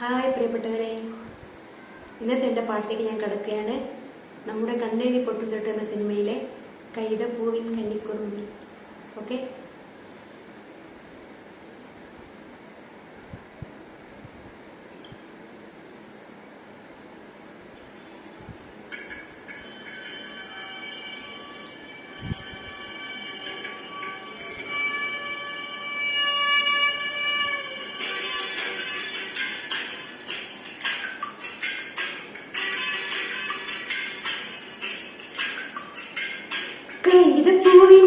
Hi പ്രിയപ്പെട്ടവരെ. ഇന്നത്തെ എന്റെ പാട്ടിലേക്ക് ഞാൻ കിടക്കുകയാണ്. നമ്മുടെ കണ്ണെഴുതി പൊട്ടും തൊട്ട് എന്ന സിനിമയിലെ കൈതപ്പൂവിൻ കന്നിക്കുറുമ്പി ഓക്കെ? കൈതപ്പൂവിൻ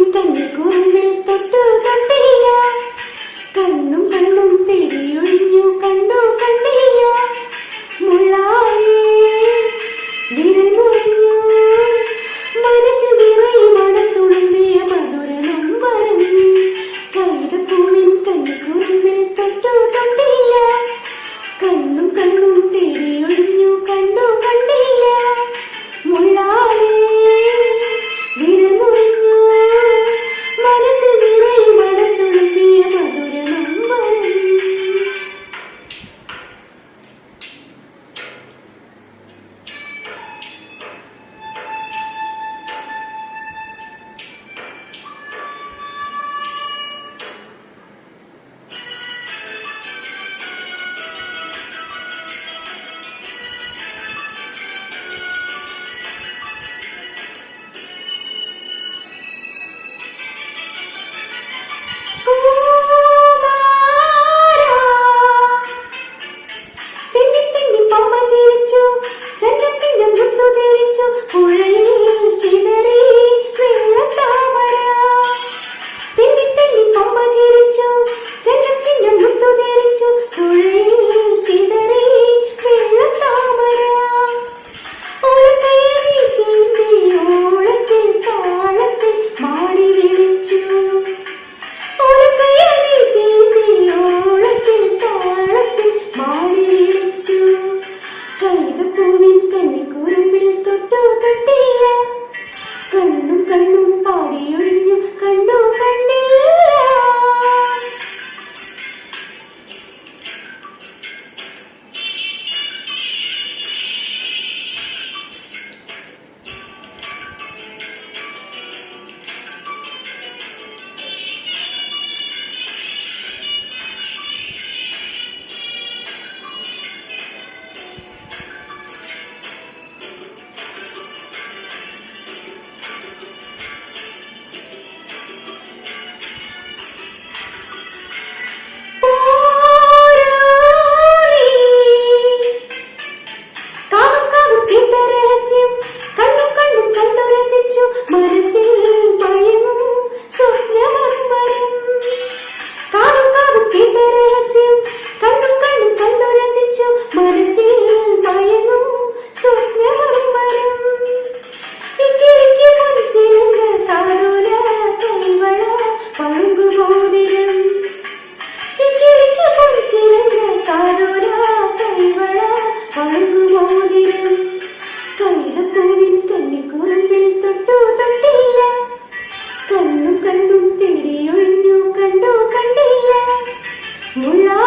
不要